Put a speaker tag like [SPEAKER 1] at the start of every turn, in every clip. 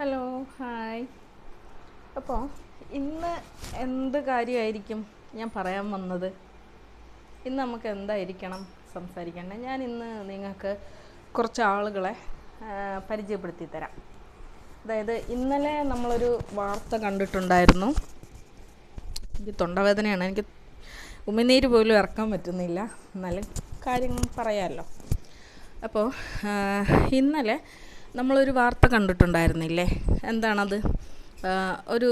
[SPEAKER 1] Hello hi. അപ്പോൾ ഇന്ന് എന്ത് കാര്യമായിരിക്കും ഞാൻ പറയാൻ വന്നത്? ഇന്ന് നമുക്ക് എന്തായിരിക്കണം സംസാരിക്കേണ്ടത്? ഞാൻ ഇന്ന് നിങ്ങൾക്ക് കുറച്ച് ആളുകളെ പരിചയപ്പെടുത്തി തരാം. അതായത് ഇന്നലെ നമ്മളൊരു വാർത്ത കണ്ടിട്ടുണ്ടായിരുന്നു. എനിക്ക് തൊണ്ടവേദനയാണ്. എനിക്ക് ഉമിനീര് പോലും ഇറക്കാൻ പറ്റുന്നില്ല. എന്നാലും കാര്യങ്ങൾ പറയാമല്ലോ അപ്പോൾ ഇന്നലെ നമ്മളൊരു വാർത്ത കണ്ടിട്ടുണ്ടായിരുന്നില്ലേ? എന്താണത്? ഒരു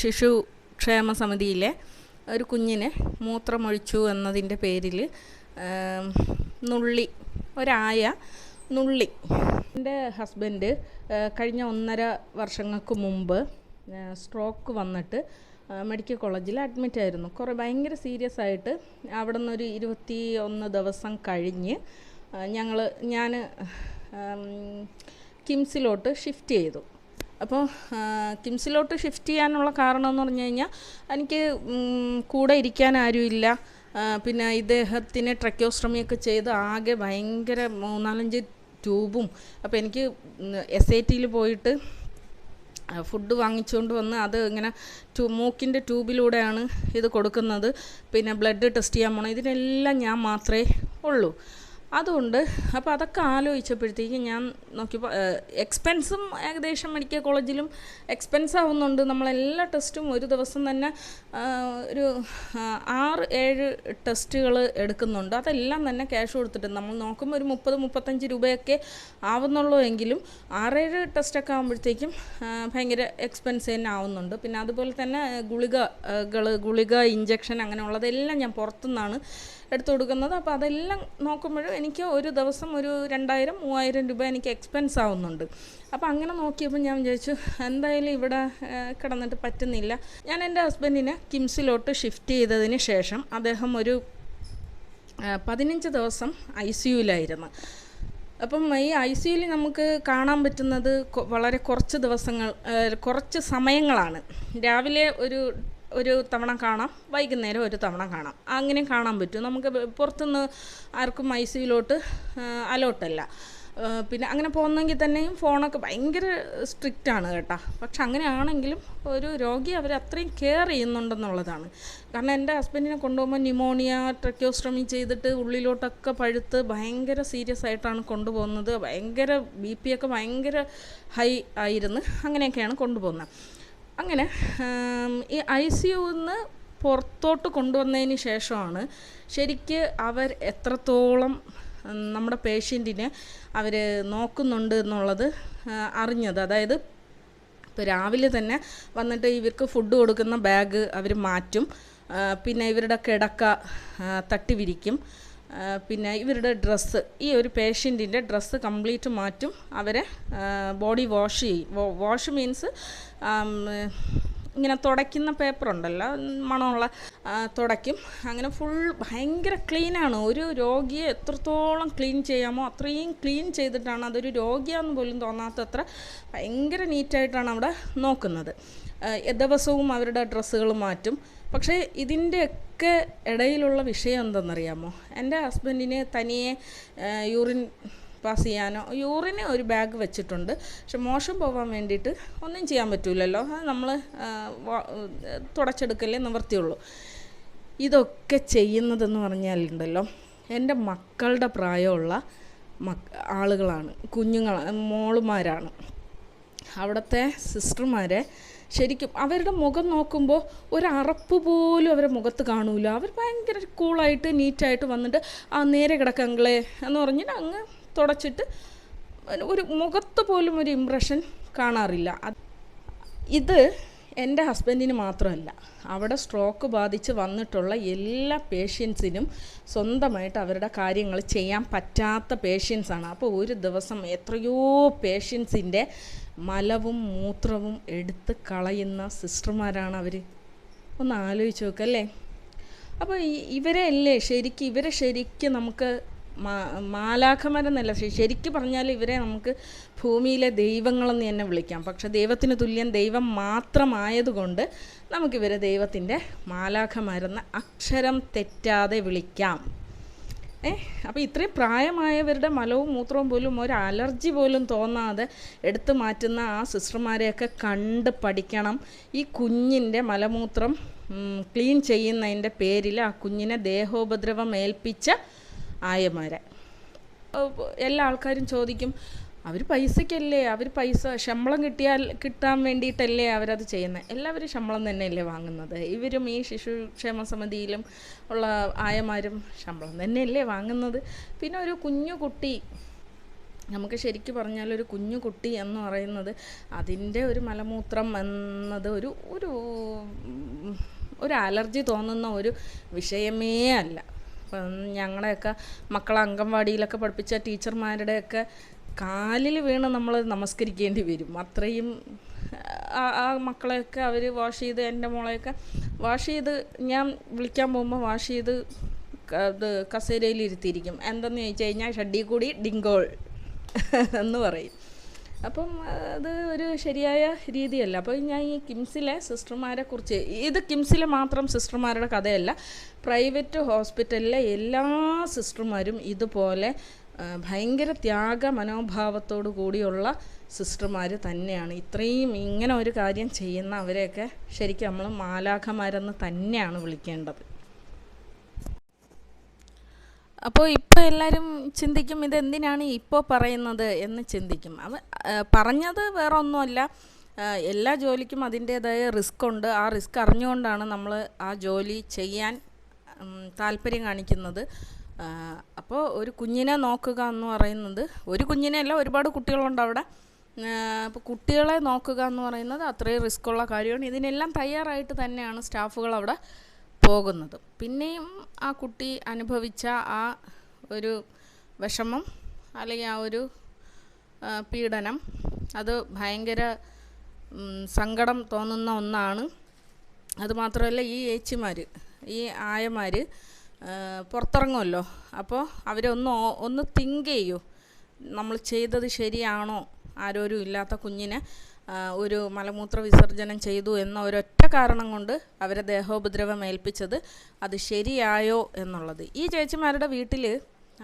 [SPEAKER 1] ശിശു ക്ഷേമ സമിതിയിലെ ഒരു കുഞ്ഞിനെ മൂത്രമൊഴിച്ചു എന്നതിന്റെ പേരിൽ നുള്ളി ഒരായ നുള്ളി. എന്റെ ഹസ്ബൻഡ് കഴിഞ്ഞ ഒന്നര വർഷങ്ങൾക്ക് മുമ്പ് സ്ട്രോക്ക് വന്നിട്ട് മെഡിക്കൽ കോളേജിൽ അഡ്മിറ്റ് ആയിരുന്നു. കുറേ ഭയങ്കര സീരിയസ് ആയിട്ട് അവിടെ നിന്നൊരു ഇരുപത്തി ഒന്ന് ദിവസം കഴിഞ്ഞ് ഞങ്ങൾ ഞാൻ കിംസിലോട്ട് ഷിഫ്റ്റ് ചെയ്തു. അപ്പോൾ കിംസിലോട്ട് ഷിഫ്റ്റ് ചെയ്യാനുള്ള കാരണം എന്ന് പറഞ്ഞു കഴിഞ്ഞാൽ എനിക്ക് കൂടെ ഇരിക്കാൻ ആരുമില്ല പിന്നെ ഇദ്ദേഹത്തിന് ട്രക്യോസ്ട്രമിയൊക്കെ ചെയ്ത് ആകെ ഭയങ്കര മൂന്നാലഞ്ച് ട്യൂബും. അപ്പോൾ എനിക്ക് എസ് ഐ ടിയിൽ പോയിട്ട് ഫുഡ് വാങ്ങിച്ചുകൊണ്ട് വന്ന് അത് ഇങ്ങനെ ട്യൂ മൂക്കിന്റെ ട്യൂബിലൂടെയാണ് ഇത് കൊടുക്കുന്നത്. പിന്നെ ബ്ലഡ് ടെസ്റ്റ് ചെയ്യാൻ പോകണം ഇതിനെല്ലാം ഞാൻ മാത്രമേ ഉള്ളൂ. അതുകൊണ്ട് അപ്പോൾ അതൊക്കെ ആലോചിച്ചപ്പോഴത്തേക്ക് ഞാൻ നോക്കിയപ്പോൾ എക്സ്പെൻസും ഏകദേശം മെഡിക്കൽ കോളേജിലും എക്സ്പെൻസ് ആവുന്നുണ്ട്. നമ്മളെല്ലാ ടെസ്റ്റും ഒരു ദിവസം തന്നെ ഒരു ആറ് ഏഴ് ടെസ്റ്റുകൾ എടുക്കുന്നുണ്ട്. അതെല്ലാം തന്നെ ക്യാഷ് കൊടുത്തിട്ട് നമ്മൾ നോക്കുമ്പോൾ ഒരു മുപ്പത് മുപ്പത്തഞ്ച് രൂപയൊക്കെ ആവുന്നുള്ളൂ എങ്കിലും ആറേഴ് ടെസ്റ്റൊക്കെ ആകുമ്പോഴത്തേക്കും ഭയങ്കര എക്സ്പെൻസ് തന്നെ ആവുന്നുണ്ട്. പിന്നെ അതുപോലെ തന്നെ ഗുളികകൾ ഗുളിക ഇഞ്ചക്ഷൻ അങ്ങനെയുള്ളതെല്ലാം ഞാൻ പുറത്തുനിന്നാണ് എടുത്തു കൊടുക്കുന്നത്. അപ്പോൾ അതെല്ലാം നോക്കുമ്പോഴും എനിക്ക് ഒരു ദിവസം ഒരു രണ്ടായിരം മൂവായിരം രൂപ എനിക്ക് എക്സ്പെൻസ് ആവുന്നുണ്ട്. അപ്പോൾ അങ്ങനെ നോക്കിയപ്പോൾ ഞാൻ വിചാരിച്ചു എന്തായാലും ഇവിടെ കിടന്നിട്ട് പറ്റുന്നില്ല. ഞാൻ എന്റെ ഹസ്ബൻഡിനെ കിംസിലോട്ട് ഷിഫ്റ്റ് ചെയ്തതിന് ശേഷം അദ്ദേഹം ഒരു പതിനഞ്ച് ദിവസം ഐ സി യുവിലായിരുന്നു അപ്പം ഈ ഐ സി യുവിൽ നമുക്ക് കാണാൻ പറ്റുന്നത് വളരെ കുറച്ച് ദിവസങ്ങൾ കുറച്ച് സമയങ്ങളാണ്. രാവിലെ ഒരു ഒരു തവണ കാണാം വൈകുന്നേരം ഒരു തവണ കാണാം. അങ്ങനെ കാണാൻ പറ്റും. നമുക്ക് പുറത്തുനിന്ന് ആർക്കും ഐ സിയിലോട്ട് അലോട്ടല്ല. പിന്നെ അങ്ങനെ പോകുന്നെങ്കിൽ തന്നെയും ഫോണൊക്കെ ഭയങ്കര സ്ട്രിക്റ്റ് ആണ് കേട്ടോ. പക്ഷെ അങ്ങനെയാണെങ്കിലും ഒരു രോഗി അവർ അത്രയും കെയർ ചെയ്യുന്നുണ്ടെന്നുള്ളതാണ്. കാരണം എന്റെ ഹസ്ബൻഡിനെ കൊണ്ടുപോകുമ്പോൾ ന്യൂമോണിയ ട്രക്യോസ്ട്രമി ചെയ്തിട്ട് ഉള്ളിലോട്ടൊക്കെ പഴുത്ത് ഭയങ്കര സീരിയസ് ആയിട്ടാണ് കൊണ്ടുപോകുന്നത്. ഭയങ്കര ബി പി ഒക്കെ ഭയങ്കര ഹൈ ആയിരുന്നു. അങ്ങനെയൊക്കെയാണ് കൊണ്ടുപോകുന്നത്. അങ്ങനെ ഈ ഐ സി യുന്ന് പുറത്തോട്ട് കൊണ്ടുവന്നതിന് ശേഷമാണ് ശരിക്ക് അവർ എത്രത്തോളം നമ്മുടെ പേഷ്യന്റിനെ അവർ നോക്കുന്നുണ്ട് എന്നുള്ളത് അറിഞ്ഞത്. അതായത് ഇപ്പോൾ രാവിലെ തന്നെ വന്നിട്ട് ഇവർക്ക് ഫുഡ് കൊടുക്കുന്ന ബാഗ് അവർ മാറ്റും പിന്നെ ഇവരുടെ കിടക്ക തട്ടി വിരിക്കും. പിന്നെ ഇവരുടെ ഡ്രസ്സ് ഈ ഒരു പേഷ്യന്റിന്റെ ഡ്രസ്സ് കംപ്ലീറ്റ് മാറ്റും അവരെ ബോഡി വാഷ് ചെയ്യും. വാഷ് മീൻസ് ഇങ്ങനെ തുടയ്ക്കുന്ന പേപ്പറുണ്ടല്ലോ മണമുള്ള തുടയ്ക്കും. അങ്ങനെ ഫുൾ ഭയങ്കര ക്ലീനാണ് ഒരു രോഗിയെ എത്രത്തോളം ക്ലീൻ ചെയ്യാമോ അത്രയും ക്ലീൻ ചെയ്തിട്ടാണ് അതൊരു രോഗിയാന്ന് പോലും തോന്നാത്തത്ര ഭയങ്കര നീറ്റായിട്ടാണ് അവിടെ നോക്കുന്നത്. ദിവസവും അവരുടെ ഡ്രസ്സുകൾ മാറ്റും. പക്ഷേ ഇതിന്റെയൊക്കെ ഇടയിലുള്ള വിഷയം എന്തെന്നറിയാമോ? എന്റെ ഹസ്ബൻഡിന് തനിയെ യൂറിൻ പാസ് ചെയ്യാനോ യൂറിന് ഒരു ബാഗ് വെച്ചിട്ടുണ്ട്. പക്ഷെ മോശം പോകാൻ വേണ്ടിയിട്ട് ഒന്നും ചെയ്യാൻ പറ്റില്ലല്ലോ അത് നമ്മൾ തുടച്ചെടുക്കലേ നിവർത്തിയുള്ളൂ ഇതൊക്കെ ചെയ്യുന്നതെന്ന് പറഞ്ഞാലുണ്ടല്ലോ എന്റെ മക്കളുടെ പ്രായമുള്ള മക് ആളുകളാണ് കുഞ്ഞുങ്ങളാണ് മോളുമാരാണ്. അവിടുത്തെ സിസ്റ്റർമാരെ ശരിക്കും അവരുടെ മുഖം നോക്കുമ്പോൾ ഒരു അറപ്പ് പോലും അവരെ മുഖത്ത് കാണൂല. അവർ ഭയങ്കര കൂളായിട്ട് നീറ്റായിട്ട് വന്നിട്ട് ആ നേരെ കിടക്കങ്ങളെ എന്ന് പറഞ്ഞിട്ട് അങ്ങ് തുടച്ചിട്ട് ഒരു മുഖത്ത് പോലും ഒരു ഇമ്പ്രഷൻ കാണാറില്ല. ഇത് എന്റെ ഹസ്ബൻഡിന് മാത്രമല്ല അവിടെ സ്ട്രോക്ക് ബാധിച്ച് വന്നിട്ടുള്ള എല്ലാ പേഷ്യൻസിനും സ്വന്തമായിട്ട് അവരുടെ കാര്യങ്ങൾ ചെയ്യാൻ പറ്റാത്ത പേഷ്യൻസാണ് അപ്പോൾ ഒരു ദിവസം എത്രയോ പേഷ്യൻസിന്റെ മലവും മൂത്രവും എടുത്ത് കളയുന്ന സിസ്റ്റർമാരാണ് അവർ ഒന്ന് ആലോചിച്ച് നോക്കല്ലേ അപ്പോൾ ഇവരെ അല്ലേ ശരിക്കും ഇവരെ ശരിക്കും നമുക്ക് മാ- മാലാഖമാരെന്നല്ല ശരിക്കും പറഞ്ഞാൽ ഇവരെ നമുക്ക് ഭൂമിയിലെ ദൈവങ്ങളെന്ന് തന്നെ വിളിക്കാം. പക്ഷെ ദൈവത്തിന് തുല്യം ദൈവം മാത്രമായതുകൊണ്ട് നമുക്കിവരെ ദൈവത്തിന്റെ മാലാഖമാരെന്ന് അക്ഷരം തെറ്റാതെ വിളിക്കാം. ഏ അപ്പോൾ ഇത്രയും പ്രായമായവരുടെ മലവും മൂത്രവും പോലും ഒരു അലർജി പോലും തോന്നാതെ എടുത്തു മാറ്റുന്ന ആ സിസ്റ്റർമാരെയൊക്കെ കണ്ട് പഠിക്കണം. ഈ കുഞ്ഞിന്റെ മലമൂത്രം ക്ലീൻ ചെയ്യുന്നതിന്റെ പേരിൽ ആ കുഞ്ഞിനെ ദേഹോപദ്രവം ഏൽപ്പിച്ച ആയമാരെ. എല്ലാ ആൾക്കാരും ചോദിക്കും അവർ പൈസയ്ക്കല്ലേ അവർ പൈസ ശമ്പളം കിട്ടിയാൽ കിട്ടാൻ വേണ്ടിയിട്ടല്ലേ അവരത് ചെയ്യുന്നത് എല്ലാവരും ശമ്പളം തന്നെയല്ലേ വാങ്ങുന്നത്. ഇവരും ഈ ശിശുക്ഷേമ സമിതിയിലും ഉള്ള ആയമാരും ശമ്പളം തന്നെയല്ലേ വാങ്ങുന്നത്. പിന്നെ ഒരു കുഞ്ഞു കുട്ടി നമുക്ക് ശരിക്കും പറഞ്ഞാൽ ഒരു കുഞ്ഞു കുട്ടി എന്ന് പറയുന്നത് അതിന്റെ ഒരു മലമൂത്രം എന്നത് ഒരു ഒരു അലർജി തോന്നുന്ന ഒരു വിഷയമേ അല്ല. ഇപ്പം ഞങ്ങളുടെയൊക്കെ മക്കളെ അംഗൻവാടിയിലൊക്കെ പഠിപ്പിച്ച ടീച്ചർമാരുടെയൊക്കെ കാലിൽ വീണ് നമ്മൾ നമസ്കരിക്കേണ്ടി വരും. അത്രയും ആ മക്കളെയൊക്കെ അവർ വാഷ് ചെയ്ത് എന്റെ മോളെയൊക്കെ വാഷ് ചെയ്ത് ഞാൻ വിളിക്കാൻ പോകുമ്പോൾ വാഷ് ചെയ്ത് ഇത് കസേരയിൽ ഇരുത്തിയിരിക്കും. എന്തെന്ന് ചോദിച്ചു കഴിഞ്ഞാൽ ഷഡ്ഡി കൂടി ഡിങ്കോൾ എന്ന് പറയും. അപ്പം അത് ഒരു ശരിയായ രീതിയല്ല. അപ്പോൾ ഞാൻ ഈ കിംസിലെ സിസ്റ്റർമാരെ കുറിച്ച് ഇത് കിംസിലെ മാത്രം സിസ്റ്റർമാരുടെ കഥയല്ല. പ്രൈവറ്റ് ഹോസ്പിറ്റലിലെ എല്ലാ സിസ്റ്റർമാരും ഇതുപോലെ ഭയങ്കര ത്യാഗ മനോഭാവത്തോടു കൂടിയുള്ള സിസ്റ്റർമാർ തന്നെയാണ്. ഇത്രയും ഇങ്ങനെ ഒരു കാര്യം ചെയ്യുന്ന അവരെയൊക്കെ ശരിക്കും നമ്മൾ മാലാഖമാരെന്ന് തന്നെയാണ് വിളിക്കേണ്ടത്. അപ്പോൾ ഇപ്പോൾ എല്ലാവരും ചിന്തിക്കും ഇതെന്തിനാണ് ഇപ്പോൾ പറയുന്നത്? എന്ന് ചിന്തിക്കും. അത് പറഞ്ഞത് വേറെ ഒന്നുമല്ല എല്ലാ ജോലിക്കും അതിന്റേതായ റിസ്ക് ഉണ്ട്. ആ റിസ്ക് അറിഞ്ഞുകൊണ്ടാണ് നമ്മൾ ആ ജോലി ചെയ്യാൻ താല്പര്യം കാണിക്കുന്നത്. അപ്പോൾ ഒരു കുഞ്ഞിനെ നോക്കുക എന്ന് പറയുന്നത് ഒരു കുഞ്ഞിനെ അല്ല ഒരുപാട് കുട്ടികളുണ്ട് അവിടെ. അപ്പോൾ കുട്ടികളെ നോക്കുക എന്ന് പറയുന്നത് അത്രയും റിസ്ക്കുള്ള കാര്യമാണ്. ഇതിനെല്ലാം തയ്യാറായിട്ട് തന്നെയാണ് സ്റ്റാഫുകൾ അവിടെ പോകുന്നത്. പിന്നെയും ആ കുട്ടി അനുഭവിച്ച ആ ഒരു വിഷമം അല്ലെങ്കിൽ ആ ഒരു പീഡനം അത് ഭയങ്കര സങ്കടം തോന്നുന്ന ഒന്നാണ്. അതുമാത്രമല്ല ഈ ഏച്ചിമാർ ഈ ആയമാർ പുറത്തിറങ്ങുമല്ലോ. അപ്പോൾ അവരൊന്ന് ഒന്ന് തിങ്ക് ചെയ്യൂ. നമ്മൾ ചെയ്തത് ശരിയാണോ? ആരോരും ഇല്ലാത്ത കുഞ്ഞിനെ ഒരു മലമൂത്ര വിസർജനം ചെയ്തു എന്ന ഒരൊറ്റ കാരണം കൊണ്ട് അവരെ ദേഹോപദ്രവം ഏൽപ്പിച്ചത് അത് ശരിയായോ എന്നുള്ളത്. ഈ ചേച്ചിമാരുടെ വീട്ടിൽ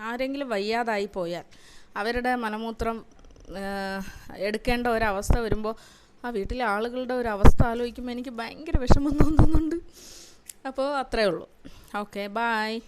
[SPEAKER 1] ആരെങ്കിലും വയ്യാതായി പോയാൽ അവരുടെ മലമൂത്രം എടുക്കേണ്ട ഒരവസ്ഥ വരുമ്പോൾ ആ വീട്ടിലെ ആളുകളുടെ ഒരു അവസ്ഥ ആലോചിക്കുമ്പോൾ എനിക്ക് ഭയങ്കര വിഷമം തോന്നുന്നുണ്ട്. അപ്പോൾ അത്രേ ഉള്ളൂ. Okay bye